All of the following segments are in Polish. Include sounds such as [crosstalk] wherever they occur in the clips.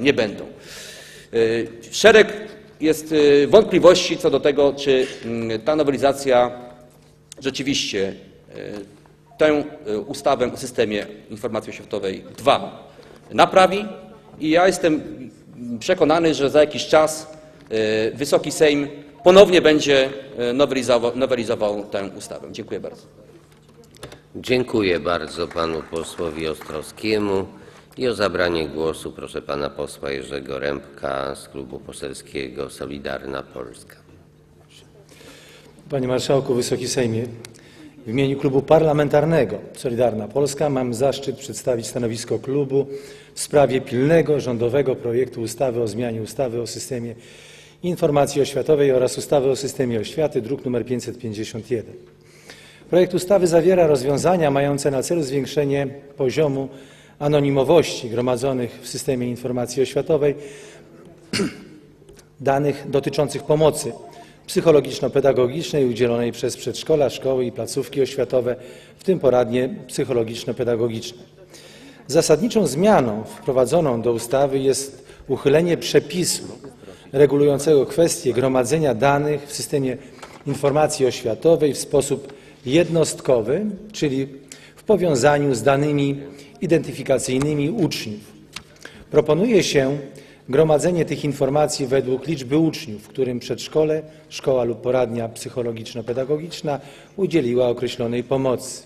nie będą. Y, Szereg jest y, wątpliwości co do tego, czy mm, ta nowelizacja rzeczywiście y, tę ustawę o systemie informacji oświatowej 2 naprawi i ja jestem przekonany, że za jakiś czas Wysoki Sejm ponownie będzie nowelizował, nowelizował tę ustawę. Dziękuję bardzo. Dziękuję bardzo panu posłowi Ostrowskiemu i o zabranie głosu proszę pana posła Jerzego Rębka z Klubu Poselskiego Solidarna Polska. Panie Marszałku, Wysoki Sejmie, w imieniu Klubu Parlamentarnego Solidarna Polska mam zaszczyt przedstawić stanowisko klubu w sprawie pilnego rządowego projektu ustawy o zmianie ustawy o systemie informacji oświatowej oraz ustawy o systemie oświaty, druk nr 551. Projekt ustawy zawiera rozwiązania mające na celu zwiększenie poziomu anonimowości gromadzonych w systemie informacji oświatowej [clears throat] danych dotyczących pomocy psychologiczno-pedagogicznej udzielonej przez przedszkola, szkoły i placówki oświatowe, w tym poradnie psychologiczno-pedagogiczne. Zasadniczą zmianą wprowadzoną do ustawy jest uchylenie przepisu regulującego kwestię gromadzenia danych w systemie informacji oświatowej w sposób jednostkowy, czyli w powiązaniu z danymi identyfikacyjnymi uczniów. Proponuje się gromadzenie tych informacji według liczby uczniów, którym przedszkole, szkoła lub poradnia psychologiczno-pedagogiczna udzieliła określonej pomocy.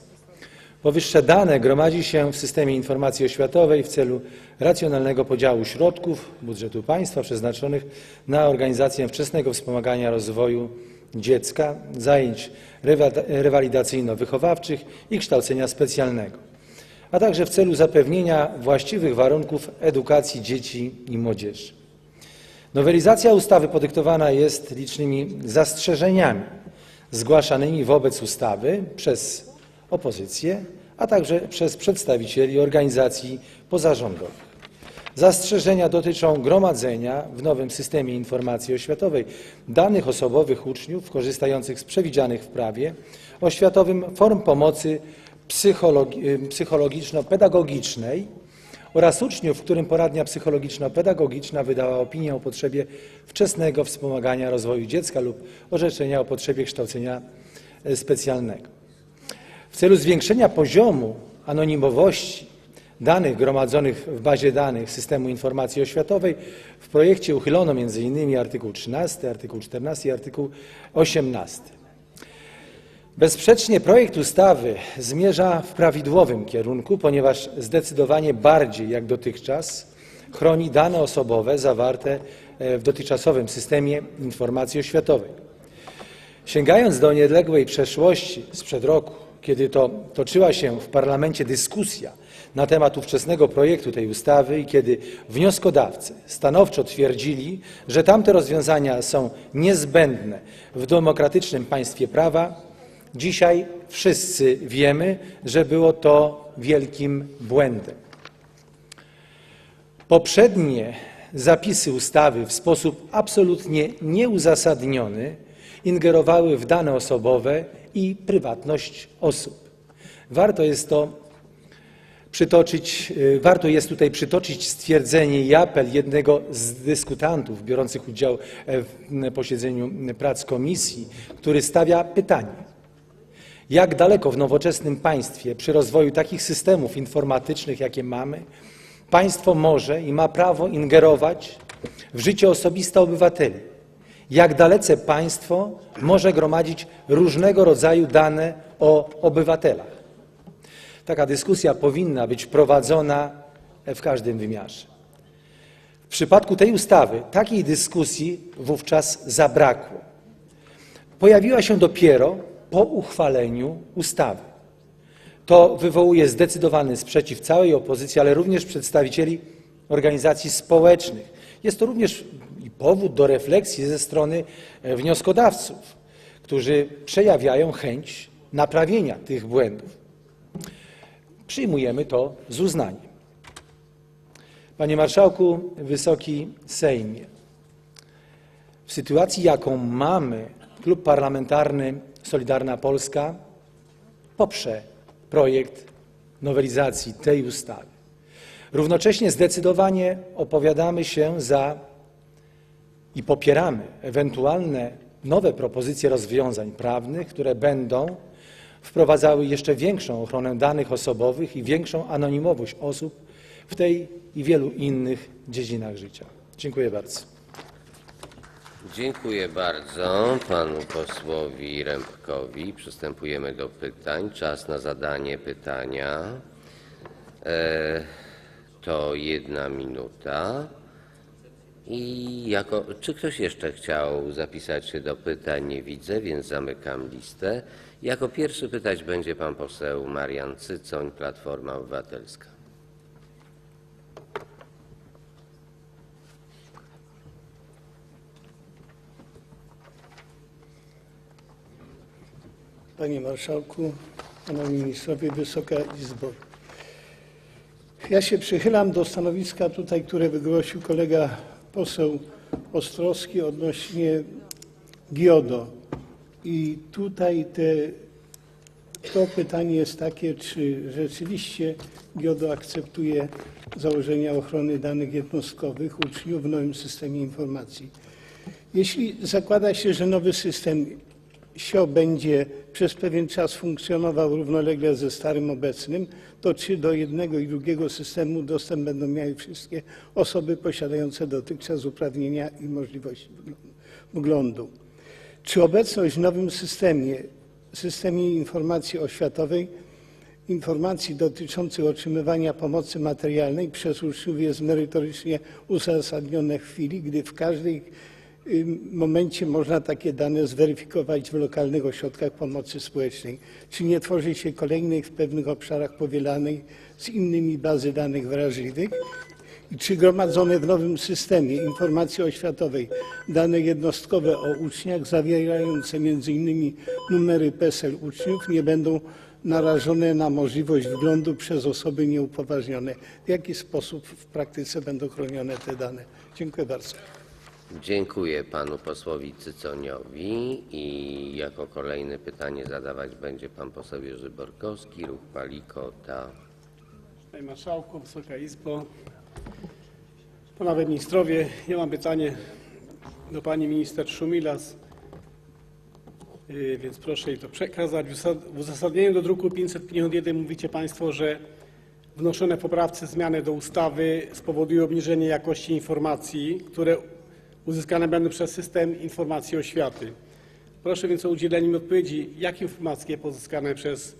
Powyższe dane gromadzi się w systemie informacji oświatowej w celu racjonalnego podziału środków budżetu państwa przeznaczonych na organizację wczesnego wspomagania rozwoju dziecka, zajęć rewa- rewalidacyjno-wychowawczych i kształcenia specjalnego, a także w celu zapewnienia właściwych warunków edukacji dzieci i młodzieży. Nowelizacja ustawy podyktowana jest licznymi zastrzeżeniami zgłaszanymi wobec ustawy przez opozycję, a także przez przedstawicieli organizacji pozarządowych. Zastrzeżenia dotyczą gromadzenia w nowym systemie informacji oświatowej danych osobowych uczniów korzystających z przewidzianych w prawie oświatowym form pomocy y, psychologiczno-pedagogicznej oraz uczniów, którym poradnia psychologiczno-pedagogiczna wydała opinię o potrzebie wczesnego wspomagania rozwoju dziecka lub orzeczenia o potrzebie kształcenia e, specjalnego. W celu zwiększenia poziomu anonimowości danych gromadzonych w bazie danych systemu informacji oświatowej w projekcie uchylono m.in. artykuł 13, artykuł 14 i artykuł 18. Bezsprzecznie projekt ustawy zmierza w prawidłowym kierunku, ponieważ zdecydowanie bardziej jak dotychczas chroni dane osobowe zawarte e, w dotychczasowym systemie informacji oświatowej. Sięgając do niedległej przeszłości sprzed roku, kiedy to toczyła się w parlamencie dyskusja na temat ówczesnego projektu tej ustawy i kiedy wnioskodawcy stanowczo twierdzili, że tamte rozwiązania są niezbędne w demokratycznym państwie prawa, dzisiaj wszyscy wiemy, że było to wielkim błędem. Poprzednie zapisy ustawy w sposób absolutnie nieuzasadniony ingerowały w dane osobowe i prywatność osób. Warto jest to przytoczyć, y, warto jest tutaj przytoczyć stwierdzenie i apel jednego z dyskutantów biorących udział e, w posiedzeniu prac komisji, który stawia pytanie: jak daleko w nowoczesnym państwie przy rozwoju takich systemów informatycznych, jakie mamy, państwo może i ma prawo ingerować w życie osobiste obywateli? Jak dalece państwo może gromadzić różnego rodzaju dane o obywatelach? Taka dyskusja powinna być prowadzona w każdym wymiarze. W przypadku tej ustawy takiej dyskusji wówczas zabrakło. Pojawiła się dopiero po uchwaleniu ustawy. To wywołuje zdecydowany sprzeciw całej opozycji, ale również przedstawicieli organizacji społecznych. Jest to również powód do refleksji ze strony e, wnioskodawców, którzy przejawiają chęć naprawienia tych błędów. Przyjmujemy to z uznaniem. Panie Marszałku, Wysoki Sejmie, w sytuacji, jaką mamy, Klub Parlamentarny Solidarna Polska poprze projekt nowelizacji tej ustawy. Równocześnie zdecydowanie opowiadamy się za i popieramy ewentualne nowe propozycje rozwiązań prawnych, które będą wprowadzały jeszcze większą ochronę danych osobowych i większą anonimowość osób w tej i wielu innych dziedzinach życia. Dziękuję bardzo. Dziękuję bardzo panu posłowi Rębkowi. Przystępujemy do pytań. Czas na zadanie pytania e, to jedna minuta. I jako, czy ktoś jeszcze chciał zapisać się do pytań? Nie widzę, więc zamykam listę. Jako pierwszy pytać będzie pan poseł Marian Cycoń, Platforma Obywatelska. Panie Marszałku, Panowie Ministrowie, Wysoka Izbo. Ja się przychylam do stanowiska tutaj, które wygłosił kolega poseł Ostrowski odnośnie GIODO. I tutaj te, to pytanie jest takie, czy rzeczywiście GIODO akceptuje założenia ochrony danych jednostkowych uczniów w nowym systemie informacji. Jeśli zakłada się, że nowy system SIO będzie przez pewien czas funkcjonował równolegle ze starym obecnym, to czy do jednego i drugiego systemu dostęp będą miały wszystkie osoby posiadające dotychczas uprawnienia i możliwości wglądu? Czy obecność w nowym systemie, systemie informacji oświatowej, informacji dotyczących otrzymywania pomocy materialnej przez uczniów jest merytorycznie uzasadnione w chwili, gdy w każdej momencie można takie dane zweryfikować w lokalnych ośrodkach pomocy społecznej. Czy nie tworzy się kolejnej w pewnych obszarach powielanej z innymi bazy danych wrażliwych? I czy gromadzone w nowym systemie informacji oświatowej dane jednostkowe o uczniach zawierające m.in. numery PESEL uczniów nie będą narażone na możliwość wglądu przez osoby nieupoważnione? W jaki sposób w praktyce będą chronione te dane? Dziękuję bardzo. Dziękuję panu posłowi Cyconiowi i jako kolejny pytanie zadawać będzie pan poseł Jerzy Borkowski, Ruch Palikota. Panie Marszałku, Wysoka Izbo, Panowie Ministrowie, ja mam pytanie do Pani Minister Szumilas, Yy, więc proszę jej to przekazać. W uzasadnieniu do druku 551 mówicie Państwo, że wnoszone poprawce zmiany do ustawy spowodują obniżenie jakości informacji, które uzyskane będą przez system informacji oświaty. Proszę więc o udzielenie mi odpowiedzi, jakie informacje pozyskane przez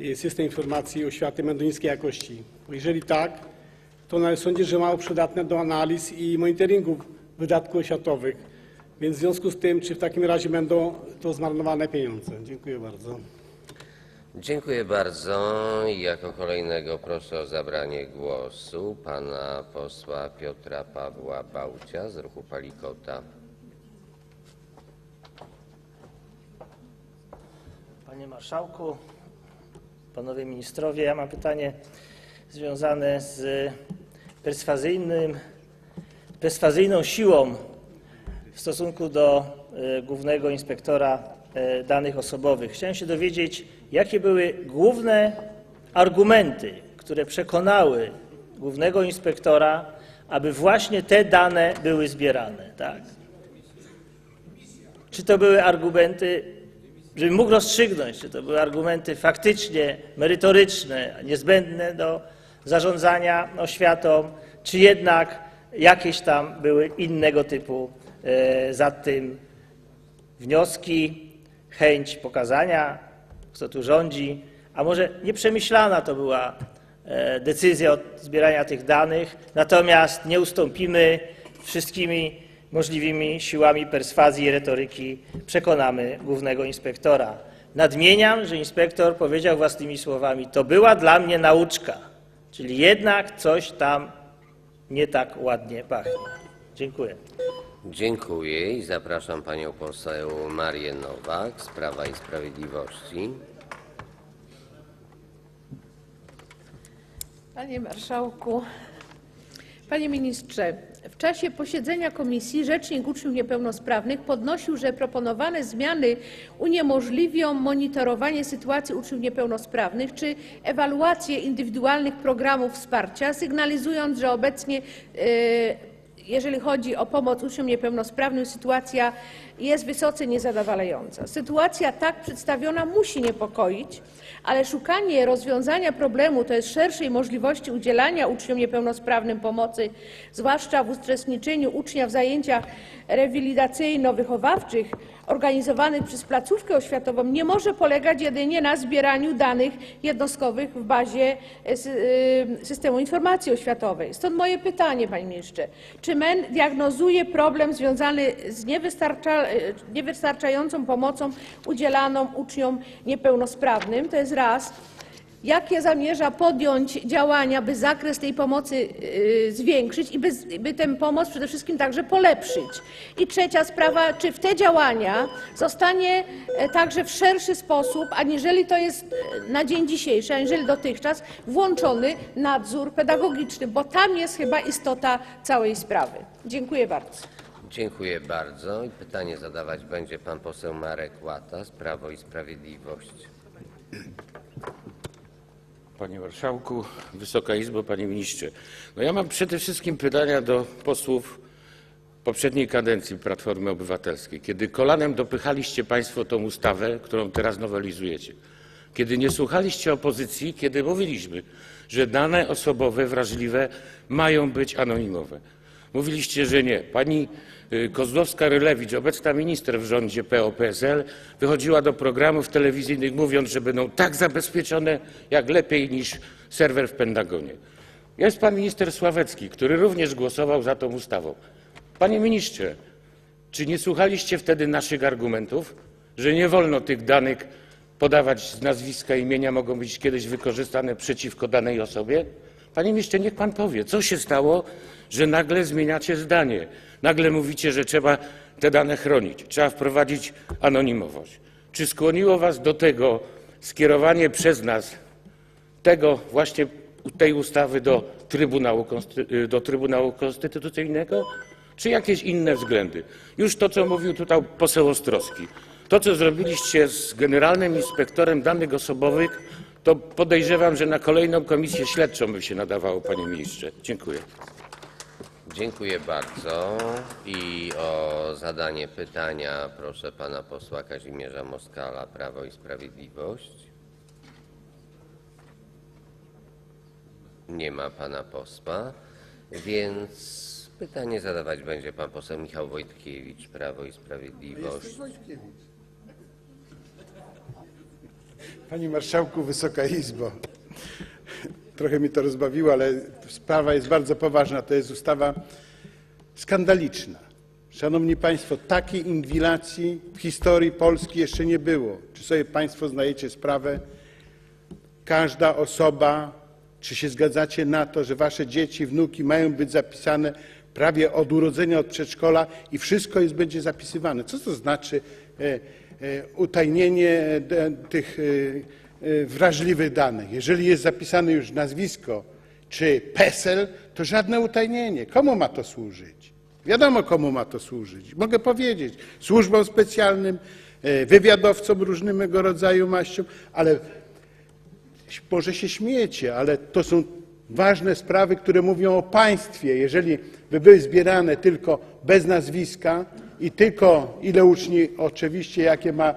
y, system informacji oświaty będą niskiej jakości. Jeżeli tak, to należy sądzić, że mało przydatne do analiz i monitoringu wydatków oświatowych. Więc w związku z tym, czy w takim razie będą to zmarnowane pieniądze? Dziękuję bardzo. Dziękuję bardzo. Jako kolejnego proszę o zabranie głosu pana posła Piotra Pawła Bałcia z Ruchu Palikota. Panie Marszałku, Panowie Ministrowie, ja mam pytanie związane z perswazyjnym, perswazyjną siłą w stosunku do e, Głównego Inspektora e, Danych Osobowych. Chciałem się dowiedzieć, jakie były główne argumenty, które przekonały Głównego Inspektora, aby właśnie te dane były zbierane. Tak? Czy to były argumenty, żebym mógł rozstrzygnąć, czy to były argumenty faktycznie merytoryczne, niezbędne do zarządzania oświatą, czy jednak jakieś tam były innego typu e, za tym wnioski, chęć pokazania, kto tu rządzi, a może nieprzemyślana to była e, decyzja o zbierania tych danych, natomiast nie ustąpimy wszystkimi możliwymi siłami perswazji i retoryki przekonamy głównego inspektora. Nadmieniam, że inspektor powiedział własnymi słowami: To była dla mnie nauczka, czyli jednak coś tam nie tak ładnie pachnie. Dziękuję. Dziękuję i zapraszam panią poseł Marię Nowak z Prawa i Sprawiedliwości. Panie Marszałku, Panie ministrze, w czasie posiedzenia komisji rzecznik uczniów niepełnosprawnych podnosił, że proponowane zmiany uniemożliwią monitorowanie sytuacji uczniów niepełnosprawnych czy ewaluację indywidualnych programów wsparcia, sygnalizując, że obecnie e, jeżeli chodzi o pomoc uczniom niepełnosprawnym, sytuacja jest wysoce niezadowalająca. Sytuacja tak przedstawiona musi niepokoić, ale szukanie rozwiązania problemu, to jest szerszej możliwości udzielania uczniom niepełnosprawnym pomocy, zwłaszcza w uczestniczeniu ucznia w zajęciach rewilidacyjno-wychowawczych organizowanych przez placówkę oświatową, nie może polegać jedynie na zbieraniu danych jednostkowych w bazie e, y, systemu informacji oświatowej. Stąd moje pytanie, panie ministrze, czy MEN diagnozuje problem związany z niewystarcza, e, niewystarczającą pomocą udzielaną uczniom niepełnosprawnym? To jest raz. Jakie zamierza podjąć działania, by zakres tej pomocy y, zwiększyć i by, by tę pomoc przede wszystkim także polepszyć? I trzecia sprawa, czy w te działania zostanie e, także w szerszy sposób, aniżeli to jest e, na dzień dzisiejszy, aniżeli dotychczas, włączony nadzór pedagogiczny, bo tam jest chyba istota całej sprawy. Dziękuję bardzo. Dziękuję bardzo. I pytanie zadawać będzie pan poseł Marek Łatas, Prawo i Sprawiedliwość. Panie Marszałku, Wysoka Izbo, Panie Ministrze. No ja mam przede wszystkim pytania do posłów poprzedniej kadencji Platformy Obywatelskiej, kiedy kolanem dopychaliście Państwo tą ustawę, którą teraz nowelizujecie. Kiedy nie słuchaliście opozycji, kiedy mówiliśmy, że dane osobowe wrażliwe mają być anonimowe. Mówiliście, że nie. Pani y, Kozłowska-Rylewicz, obecna minister w rządzie PO-PSL, wychodziła do programów telewizyjnych mówiąc, że będą tak zabezpieczone, jak lepiej niż serwer w Pentagonie. Jest pan minister Sławecki, który również głosował za tą ustawą. Panie ministrze, czy nie słuchaliście wtedy naszych argumentów, że nie wolno tych danych podawać z nazwiska imienia, mogą być kiedyś wykorzystane przeciwko danej osobie? Panie ministrze, niech pan powie, co się stało, że nagle zmieniacie zdanie. Nagle mówicie, że trzeba te dane chronić, trzeba wprowadzić anonimowość. Czy skłoniło was do tego skierowanie przez nas tego właśnie tej ustawy do Trybunału, do Trybunału Konstytucyjnego, czy jakieś inne względy? Już to, co mówił tutaj poseł Ostrowski. To, co zrobiliście z generalnym inspektorem danych osobowych, to podejrzewam, że na kolejną komisję śledczą by się nadawało, panie ministrze. Dziękuję. Dziękuję bardzo. I o zadanie pytania proszę pana posła Kazimierza Moskala, Prawo i Sprawiedliwość. Nie ma pana posła, więc pytanie zadawać będzie pan poseł Michał Wojtkiewicz, Prawo i Sprawiedliwość. Panie Marszałku, Wysoka Izbo. Trochę mi to rozbawiło, ale sprawa jest bardzo poważna. To jest ustawa skandaliczna. Szanowni Państwo, takiej inwigilacji w historii Polski jeszcze nie było. Czy sobie Państwo zdajecie sprawę? Każda osoba, czy się zgadzacie na to, że Wasze dzieci, wnuki mają być zapisane prawie od urodzenia, od przedszkola i wszystko jest, będzie zapisywane? Co to znaczy e, e, utajnienie de, tych e, wrażliwych danych? Jeżeli jest zapisane już nazwisko czy PESEL, to żadne utajnienie. Komu ma to służyć? Wiadomo, komu ma to służyć. Mogę powiedzieć, służbom specjalnym, e, wywiadowcom różnego rodzaju maściom, ale może się śmiecie, ale to są ważne sprawy, które mówią o państwie. Jeżeli by były zbierane tylko bez nazwiska i tylko ile uczni, oczywiście jakie ma e,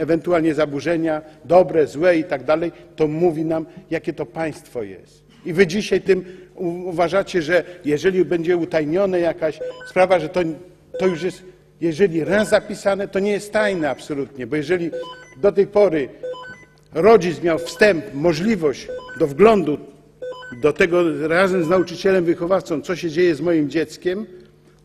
ewentualnie zaburzenia, dobre, złe i tak dalej, to mówi nam, jakie to państwo jest. I wy dzisiaj tym uważacie, że jeżeli będzie utajnione jakaś sprawa, że to, to już jest, jeżeli raz zapisane, to nie jest tajne absolutnie, bo jeżeli do tej pory rodzic miał wstęp, możliwość do wglądu do tego razem z nauczycielem, wychowawcą, co się dzieje z moim dzieckiem,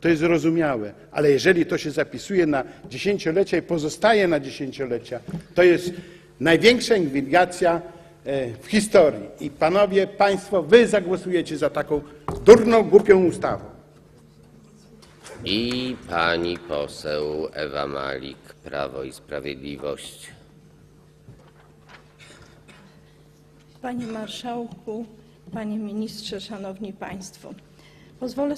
to jest zrozumiałe. Ale jeżeli to się zapisuje na dziesięciolecia i pozostaje na dziesięciolecia, to jest największa inwigilacja e, w historii. I panowie, państwo, wy zagłosujecie za taką durną, głupią ustawą. I pani poseł Ewa Malik, Prawo i Sprawiedliwość. Panie Marszałku, Panie Ministrze, Szanowni Państwo. Pozwolę